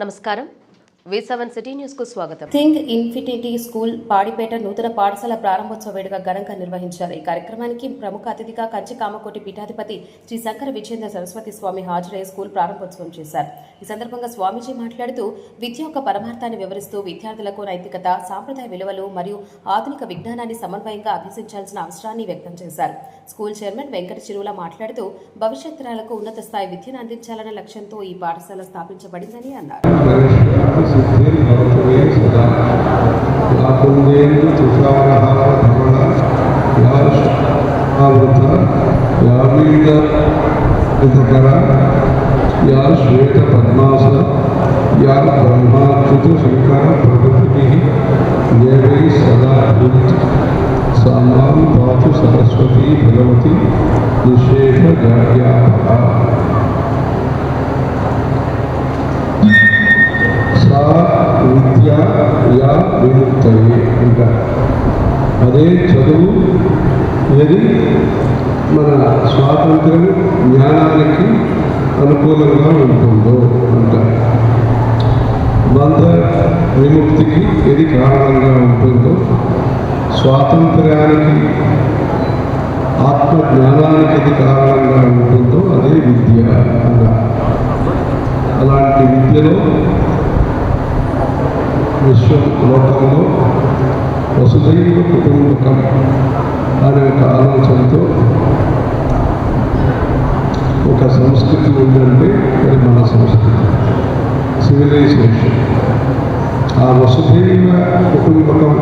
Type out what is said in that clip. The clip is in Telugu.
നമസ്കാരം. సెవెన్ సిటీ స్వాగతం. థింగ్ ఇన్ఫినిటీ స్కూల్ పాడిపేట నూతన పాఠశాల ప్రారంభోత్సవ వేడుక ఘనంగా నిర్వహించారు. ఈ కార్యక్రమానికి ప్రముఖ అతిథిగా కంచి కామకోటి పీఠాధిపతి శ్రీ శంకర విజేంద్ర సరస్వతి స్వామి హాజరై స్కూల్ ప్రారంభోత్సవం చేశారు. ఈ సందర్భంగా స్వామీజీ మాట్లాడుతూ విద్య యొక్క పరమార్థాన్ని వివరిస్తూ విద్యార్థులకు నైతికత సాంప్రదాయ విలువలు మరియు ఆధునిక విజ్ఞానాన్ని సమన్వయంగా అభ్యసించాల్సిన అవసరాన్ని వ్యక్తం చేశారు. స్కూల్ చైర్మన్ వెంకట చిరువుల మాట్లాడుతూ భవిష్యత్ తరాలకు ఉన్నత స్థాయి విద్యను అందించాలన్న లక్ష్యంతో ఈ పాఠశాల స్థాపించబడిందని అన్నారు. सिद्धिं भवतु मे सदा या पुण्येन तुषारः भ्रमण या आवृत या वीडकर या श्वेतपद्मास या ब्रह्माच्युतशङ्कर प्रभृतिः सदा भूत् सा माँ पातु सरस्वती भगवती యా విముక్తయే అంటారు అదే చదువు ఏది? మన స్వాతంత్రం జ్ఞానానికి అనుకూలంగా ఉంటుందో అంటారు బంధ విముక్తికి ఏది కారణంగా ఉంటుందో స్వాతంత్ర్యానికి ఆత్మ జ్ఞానానికి ఏది కారణంగా ఉంటుందో అదే విద్య అన్నారు అలాంటి విద్యలో విశ్వం లోకంలో వసుదైవ కుటుంబకం అనే ఒక ఆలోచనతో ఒక సంస్కృతి ఉందంటే అది మన సంస్కృతి. సివిలైజేషన్ ఆ వసుదైవ కుటుంబకం